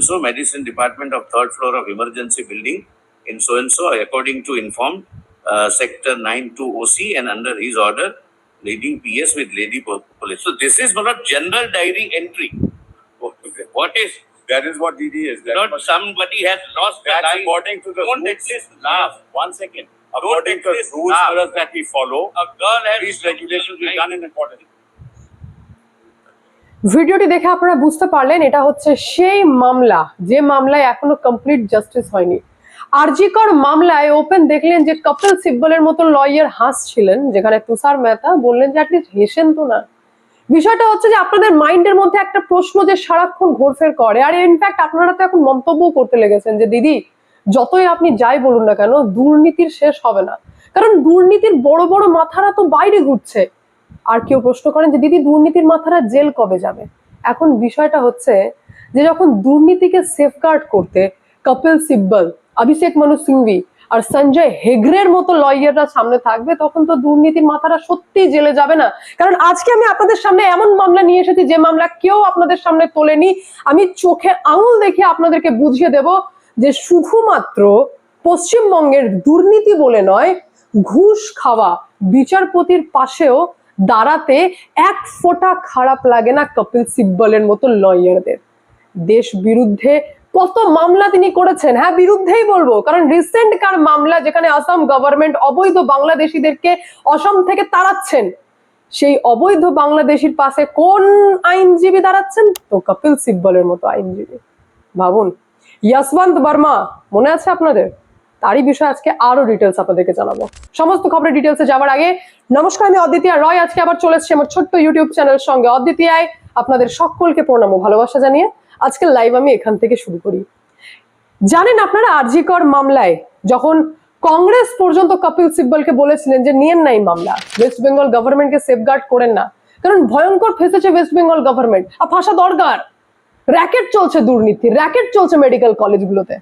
so medicine department of third floor of emergency building in so and so according to informed uh, sector 92 OC and under his order leading PS with lady police. So this is not general diary entry. What is That is what DD is. That not somebody has lost life. according to the Don't rules. at least laugh. One second. According to at the rules laugh. That we follow, A girl has these regulations be done in accordance. ভিডিওটি দেখে আপনারা বুঝতে পারলেন, এটা হচ্ছে সেই মামলা, যে মামলায় এখনও কমপ্লিট জাস্টিস হয়নি। আরজিকর মামলায় ওপেন দেখলেন যে কপিল সিব্বলের মতো লয়ার হাসছিলেন, যেখানে তুষার মেহতা বললেন যে অ্যাটলিস্ট হেসেন তো না। বিষয়টা হচ্ছে যে আপনাদের মাইন্ডের মধ্যে একটা প্রশ্ন যে সারাক্ষণ ঘোরফের করে, আর ইনফ্যাক্ট আপনারা তো এখন মন্তব্য করতে লেগেছেন যে, দিদি, যতই আপনি যাই বলুন না কেন, দুর্নীতির শেষ হবে না। কারণ দুর্নীতির বড় বড় মাথারা তো বাইরে ঘুরছে। আর কেউ প্রশ্ন করেন যে, দিদি, দুর্নীতির মাথারা জেল কবে যাবে? এখন বিষয়টা হচ্ছে যে, যখন দুর্নীতিকে সেফগার্ড করতে কপিল সিব্বল, অভিষেক মনু সিংভি আর সঞ্জয় হেগড়ের মতো লয়াররা সামনে থাকবে, তখন তো দুর্নীতির মাথারা সত্যি জেলে যাবে না। কারণ আজকে আমি আপনাদের সামনে এমন মামলা নিয়ে এসেছি, যে মামলা কেউ আপনাদের সামনে তোলেনি। আমি চোখে আঙুল দেখে আপনাদেরকে বুঝিয়ে দেব যে, শুধুমাত্র পশ্চিমবঙ্গের দুর্নীতি বলে নয়, ঘুষ খাওয়া বিচারপতির পাশেও দাঁড়াতে এক ফোঁটা খারাপ লাগে না কপিল সিব্বলের মতো লয়ারদের। দেশ বিরুদ্ধে কত মামলা তিনি করেছেন? হ্যাঁ বিরুদ্ধেই বলব। কারণ রিসেন্ট কার মামলা যেখানে আসাম গভর্নমেন্ট অবৈধ বাংলাদেশিদেরকে অসম থেকে তাড়াচ্ছেন, সেই অবৈধ বাংলাদেশির পাশে কোন আইনজীবী দাঁড়াচ্ছেন? তো কপিল সিব্বলের মতো আইনজীবী। ভাবুন। ইয়াসবন্ত বর্মা, মনে আছে আপনাদের? তারই বিষয়ে আজকে আরও ডিটেলস আপনাদেরকে জানাব। সমস্ত খবরের ডিটেলসে যাওয়ার আগে, নমস্কার, আমি অদ্বিতীয় রয়। আজকে আবার চলে এসেছি আমার ছোট্ট ইউটিউব চ্যানেল সঙ্গে। অদ্বিতীয়ায় আপনাদের সকলকে প্রণাম ও ভালোবাসা জানিয়ে আজকে লাইভ আমি এখান থেকে শুরু করি। জানেন আপনারা আরজিকর মামলায় যখন কংগ্রেস পর্যন্ত কপিল সিব্বলকে বলেছিলেন যে নিয়েন নাই মামলা ওয়েস্ট বেঙ্গল গভর্নমেন্টকে সেফগার্ড করেন না, কারণ ভয়ঙ্কর ফেসেছে ওয়েস্ট বেঙ্গল গভর্নমেন্ট আর ফাঁসা দরকার। র্যাকেট চলছে দুর্নীতি র্যাকেট চলছে মেডিকেল কলেজগুলোতে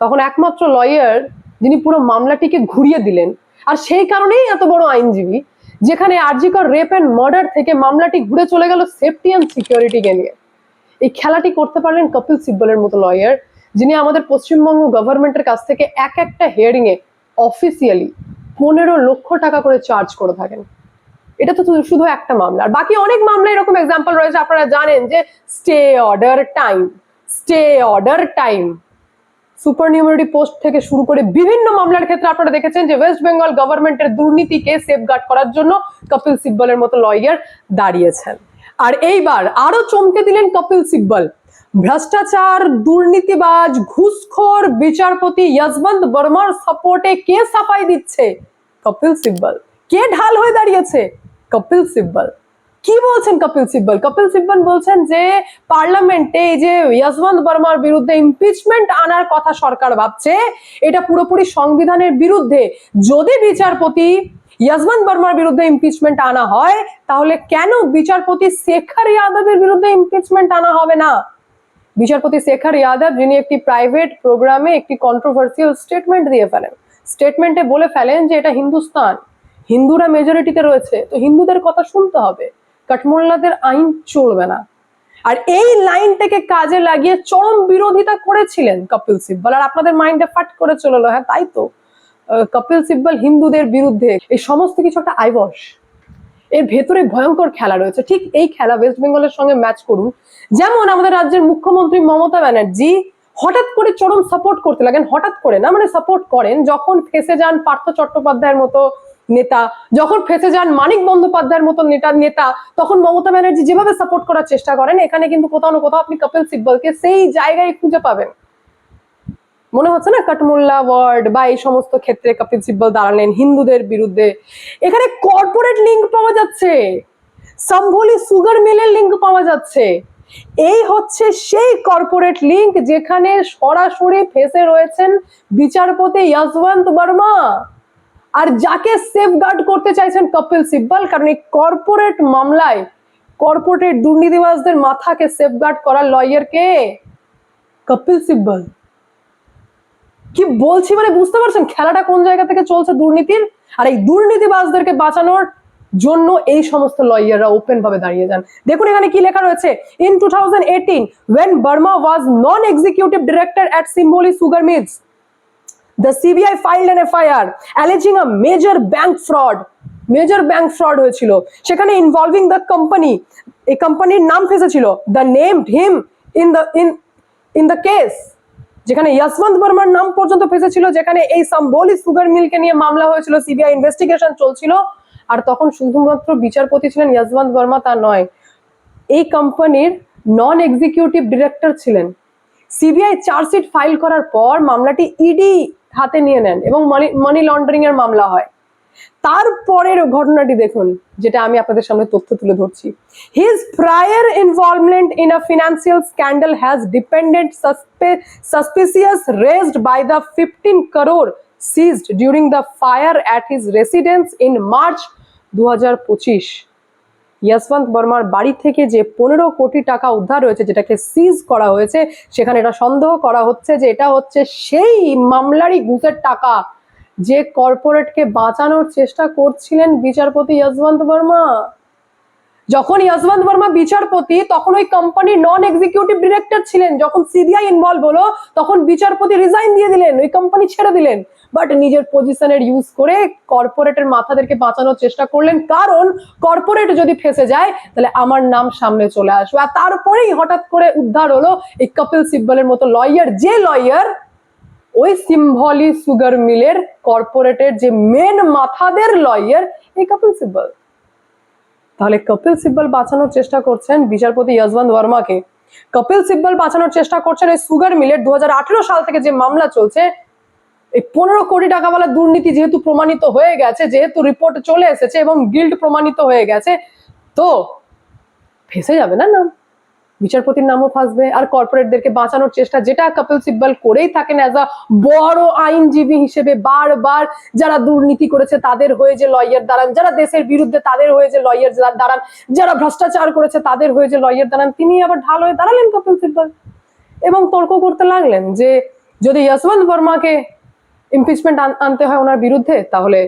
তখন একমাত্র লয়ার যিনি পুরো মামলাটিকে ঘুরিয়ে দিলেন। আর সেই কারণেই এত বড় আইনজীবী, যেখানে আরজিকর রেপ অ্যান্ড মার্ডার থেকে মামলাটি ঘুরে চলে গেল সেফটি অ্যান্ড সিকিউরিটিকে নিয়ে। এই খেলাটি করতে পারলেন কপিল সিব্বলের মতো লয়ার যিনি আমাদের পশ্চিমবঙ্গ গভর্নমেন্টের কাছ থেকে এক একটা হিয়ারিং এ অফিসিয়ালি পনেরো লক্ষ টাকা করে চার্জ করে থাকেন। এটা তো শুধু একটা মামলা। আর বাকি অনেক মামলা এরকম এক্সাম্পল রয়েছে, আপনারা জানেন যে stay order time stay order time super numerary post থেকে শুরু করে বিভিন্ন মামলার ক্ষেত্রে আপনারা দেখেছেন যে ওয়েস্ট বেঙ্গল গভর্নমেন্টের দুর্নীতিকে সেফগার্ড করার জন্য কপিল সিব্বলের মতো লয়ার দাঁড়িয়েছেন। আর এইবার আরও চমকে দিলেন কপিল সিব্বল। ভ্রষ্টাচার, দুর্নীতিবাজ, ঘুষখোর বিচারপতি যশবন্ত বর্মার সাপোর্টে কে সাফাই দিচ্ছে কপিল সিব্বল? কে ঢাল হয়ে দাঁড়িয়েছে কপিল সিব্বল? কি বলছেন কপিল সিব্বল? কপিল সিব্বল বলছেন যে পার্লামেন্টে এই যে যশবন্ত বর্মার বিরুদ্ধে ইমপিচমেন্ট আনার কথা সরকার ভাবছে, এটা পুরোপুরি সংবিধানের বিরুদ্ধে। যদি বিচারপতি যশবন্ত বর্মার বিরুদ্ধে ইমপিচমেন্ট আনা হয়, তাহলে কেন বিচারপতি শেখর ইয়াদবের বিরুদ্ধে ইমপিচমেন্ট আনা হবে না? বিচারপতি শেখর ইয়াদব, যিনি একটি প্রাইভেট প্রোগ্রামে একটি কন্ট্রোভার্সিয়াল স্টেটমেন্ট দিয়ে ফেলেন। স্টেটমেন্টে বলে ফেলেন যে এটা হিন্দুস্তান। হিন্দুরা মেজরিটিতে রয়েছে, তো হিন্দুদের কথা শুনতে হবে। কাঠমোল্লাদের আইন চলবে না। আর এই লাইনটাকে কাজে লাগিয়ে চরম বিরোধিতা করেছিলেন কপিল সিব্বল। আর আপনাদের মাইন্ডে ফাট করে চলল হ্যাঁ তাই তো? কপিল সিব্বল হিন্দুদের বিরুদ্ধে এই সমস্ত কিছু একটা আইবস এর ভেতরে ভয়ঙ্কর খেলা রয়েছে। ঠিক এই খেলা ওয়েস্ট বেঙ্গলের সঙ্গে ম্যাচ করুন। যেমন আমাদের রাজ্যের মুখ্যমন্ত্রী মমতা ব্যানার্জি হঠাৎ করে চরম সাপোর্ট করতে লাগেন, হঠাৎ করে না মানে সাপোর্ট করেন, যখন ফেসে যান পার্থ চট্টোপাধ্যায়ের মতো নেতা, যখন ফেসে যান মানিক বন্দ্যোপাধ্যায়ের মতো নেতা নেতা, তখন মমতা ব্যানার্জি যেভাবে সাপোর্ট করার চেষ্টা করেন, এখানে কিন্তু কোথাও না কোথাও আপনি কপিল সিব্বলকে সেই জায়গায় খুঁজে পাবেন। মনে হচ্ছে না কাটমুল্লা, ওয়ার্ড বা এই সমস্ত ক্ষেত্রে কপিল সিব্বল দাঁড়ালেন হিন্দুদের বিরুদ্ধে? এখানে কর্পোরেট লিঙ্ক পাওয়া যাচ্ছে। সম্ভলি সুগার মিলের লিঙ্ক পাওয়া যাচ্ছে। এই হচ্ছে সেই কর্পোরেট লিঙ্ক যেখানে সরাসরি ফেসে রয়েছেন বিচারপতি যশবন্ত বর্মা আর যাকে সেফগার্ড করতে চাইছেন কপিল সিব্বল, কারণ এই কর্পোরেট মামলায় কর্পোরেট দুর্নীতিবাজদের মাথাকে সেফগার্ড করার লয়ার কে? কপিল সিব্বল। কি বলছি মানে বুঝতে পারছেন? খেলাটা কোন জায়গা থেকে চলছে দুর্নীতির? আর এই দুর্নীতিবাজদেরকে বাঁচানোর জন্য এই সমস্ত লয়াররা ওপেন ভাবে দাঁড়িয়ে যান। দেখুন এখানে কি লেখা রয়েছে। In two thousand eighteen when Verma was non executive director at Simbhaoli sugar mills the CBI filed an FIR alleging a major bank fraud major bank fraud হয়েছিল। সেখানে ইনভলভিং দ্য কোম্পানি এই কোম্পানির নাম ফেসেছিল। The name him in the in in the case যেখানে যশবন্ত বর্মার নাম পর্যন্ত ফেসেছিল, যেখানে এই সাম্বলি সুগার মিলকে নিয়ে মামলা হয়েছিল। সিবিআই ইনভেস্টিগেশন চলছিল, আর তখন শুধুমাত্র বিচারপতি ছিলেন যশবন্ত বর্মা তা নয়। এই কোম্পানির নন এক্সিকিউটিভ ডিরেক্টর ছিলেন সিবিআই চার্জশিট ফাইল করার পর মামলাটি ইডি হাতে নিয়ে নেন এবং মানি লন্ডারিং এর মামলা হয়। তারপরের ঘটনাটি দেখুন, যেটা আমি আপনাদের সামনে তথ্য তুলে ধরছি। His prior involvement in a financial scandal has dependent suspicious raised by the 15 crore seized during the fire at his residence in March 2025 Yashwant বর্মার বাড়ি থেকে যে পনেরো কোটি টাকা উদ্ধার হয়েছে যেটাকে সিজ করা হয়েছে, সেখানে এটা সন্দেহ করা হচ্ছে যে এটা হচ্ছে সেই মামলারই ঘুষের টাকা যে কর্পোরেটকে বাঁচানোর চেষ্টা করছিলেন বিচারপতি ইয়াসবন্ত বর্মা। যখন যশবন্ত বর্মা বিচারপতি, তখন ওই কোম্পানির নন এক্সিকিউটিভ ডিরেক্টর ছিলেন। যখন সিবিআই ইনভলভ হলো, তখন বিচারপতি রিজাইন দিয়ে দিলেন, ওই কোম্পানি ছেড়ে দিলেন। বাট নিজের পজিশনের ইউজ করে কর্পোরেটের মাথাদেরকে বাঁচানোর চেষ্টা করলেন। কারণ কর্পোরেট যদি ফেসে যায়, তাহলে আমার নাম সামনে চলে আসবে। আর তারপরেই হঠাৎ করে উদ্ধার হলো এই কপিল সিব্বলের মতো লয়ার যে লয়ার ওই সিম্ভলি সুগার মিলের কর্পোরেটের যে মেন মাথাদের লয়ার এই কপিল সিব্বল। তাহলে কপিল সিব্বল বাঁচানোর চেষ্টা করছেন বিচারপতি যশবন্ত বর্মাকে কপিল সিব্বল বাঁচানোর চেষ্টা করছেন এই সুগার মিলের দু হাজার আঠেরো সাল থেকে যে মামলা চলছে, এই পনেরো কোটি টাকাওয়ালা দুর্নীতি যেহেতু প্রমাণিত হয়ে গেছে, যেহেতু রিপোর্ট চলে এসেছে এবং গিল্ড প্রমাণিত হয়ে গেছে, তো ফেসে যাবে না নাম? বিচারপতির নামও ফাঁসবে আর কর্পোরেটদেরকে বাঁচানোর চেষ্টা যেটা কপিল সিব্বল করেই থাকেন অ্যাজ আ বড় আইনজীবী হিসেবে বারবার যারা দুর্নীতি করেছে তাদের হয়ে যে লয়ার দাঁড়ান, যারা দেশের বিরুদ্ধে তাদের হয়ে যে লয়ার দাঁড়ান, যারা ভ্রষ্টাচার করেছে তাদের হয়ে যে লয়ার দাঁড়ান, তিনি আবার ঢাল হয়ে দাঁড়ালেন কপিল সিব্বল। এবং তর্ক করতে লাগলেন যে যদি যশবন্ত বর্মাকে ইমপিচমেন্ট আনতে হয় ওনার বিরুদ্ধে, তাহলে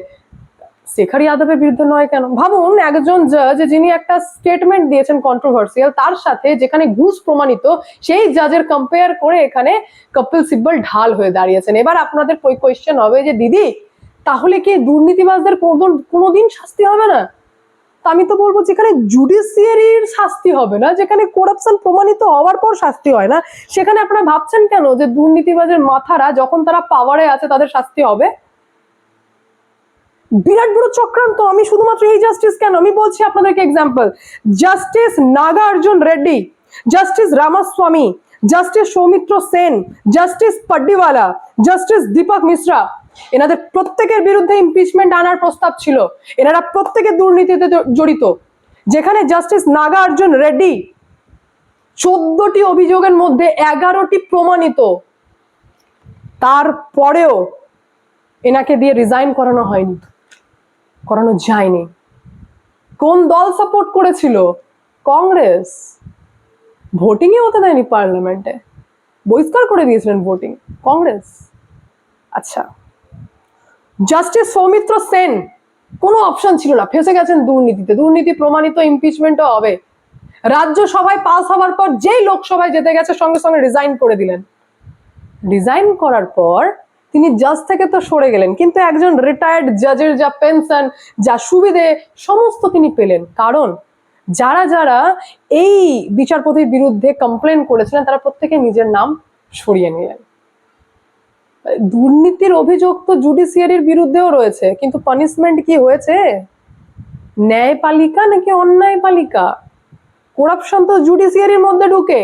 শেখর যাদবের বিরুদ্ধে নয় কেন? ভাবুন, একজন জাজ যিনি একটা স্টেটমেন্ট দিয়েছেন কন্ট্রোভার্সিয়াল তার সাথে যেখানে ঘুষ প্রমাণিত, সেই জাজের কম্পেয়ার করে এখানে কপিল সিব্বল ঢাল হয়ে দাঁড়িয়েছেন। এবার আপনাদের কোয়েশ্চেন হবে যে, দিদি, তাহলে কি দুর্নীতিবাজদের কোনোদিন শাস্তি হবে না? আমি তো বলব যেখানে জুডিশিয়ারির শাস্তি হবে না, যেখানে করাপশন প্রমাণিত হওয়ার পর শাস্তি হয় না। সেখানে আপনারা ভাবছেন কেন যে, দুর্নীতিবাজের মাথারা যখন তারা পাওয়ারে আছে, তাদের শাস্তি হবে? বিরাট বড় চক্রান্ত। আমি শুধুমাত্র এই জাস্টিস কেন? আমি বলছি আপনাদেরকে example justice Nagarjun Reddy justice Ramaswami justice Soumitra Sen justice Pardiwala justice Dipak Mishra, এনাদের প্রত্যেকের বিরুদ্ধে ইমপিচমেন্ট আনার প্রস্তাব ছিল। এনারা প্রত্যেকে দুর্নীতিতে জড়িত। যেখানে জাস্টিস নাগার্জুন রেড্ডি চোদ্দটি অভিযোগের মধ্যে এগারোটি প্রমাণিত। তারপরেও এনাকে দিয়ে রিজাইন করানো হয়নি। করানো যায়নি। কোন দল সাপোর্ট করেছিল? কংগ্রেস। ভোটিংই হতে দেয়নি পার্লামেন্টে বহিষ্কার করে দিয়েছিলেন ভোটিং কংগ্রেস। আচ্ছা। জাস্টিস সৌমিত্র সেন। কোনো অপশন ছিল না। ফেসে গেছেন দুর্নীতিতে। দুর্নীতি প্রমাণিত ইমপিচমেন্টও হবে। রাজ্যসভায় পাস হওয়ার পর যেই লোকসভায় যেতে গেছে, সঙ্গে সঙ্গে রিজাইন করে দিলেন। রিজাইন করার পর তিনি জাজ থেকে তো সরে গেলেন, কিন্তু একজন রিটায়ার্ড জাজের যা পেনশন যা সুবিধে, সমস্ত তিনি পেলেন। কারণ যারা যারা এই বিচারপতির বিরুদ্ধে কমপ্লেন করেছিলেন, তারা প্রত্যেকে নিজের নাম সরিয়ে নিলেন। দুর্নীতির অভিযোগ তো জুডিশিয়ারির বিরুদ্ধেও রয়েছে, কিন্তু পানিশমেন্ট কি হয়েছে? ন্যায়পালিকা নাকি অন্যায়পালিকা? করাপশন তো জুডিশিয়ারির মধ্যে ঢুকে।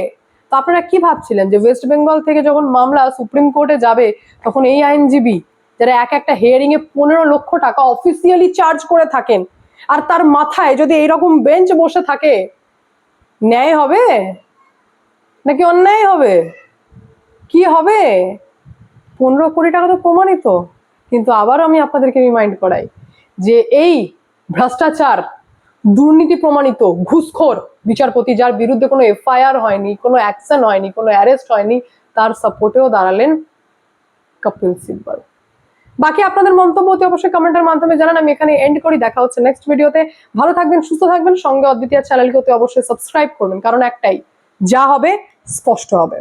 তো আপনারা কি ভাবছিলেন? যে ওয়েস্ট বেঙ্গল থেকে যখন মামলা সুপ্রিম কোর্টে যাবে, তখন এই আইনজীবী যারা এক একটা হিয়ারিং এ পনেরো লক্ষ টাকা অফিসিয়ালি চার্জ করে থাকেন, আর তার মাথায় যদি এইরকম বেঞ্চ বসে থাকে, ন্যায় হবে? নাকি অন্যায় হবে? কি হবে? পনেরো কোটি টাকা তো প্রমাণিত। কিন্তু আবার আমি আপনাদেরকে রিমাইন্ড করাই যে এই ভ্রষ্টাচার দুর্নীতি প্রমাণিত, ঘুষখোর। বিচারপতি যার বিরুদ্ধে কোনো এফআইআর হয়নি, কোনো অ্যাকশন হয়নি, কোনো অ্যারেস্ট হয়নি, তার সাপোর্টেও দাঁড়ালেন কপিল সিব্বল। বাকি আপনাদের মন্তব্য অতি অবশ্যই কমেন্টের মাধ্যমে জানান, আমি এখানে এন্ড করি, দেখা হচ্ছে নেক্সট ভিডিওতে ভালো থাকবেন, সুস্থ থাকবেন, সঙ্গে অদ্বিতীয় চ্যানেলকে অতি অবশ্যই সাবস্ক্রাইব করবেন, কারণ একটাই, যা হবে, স্পষ্ট হবে।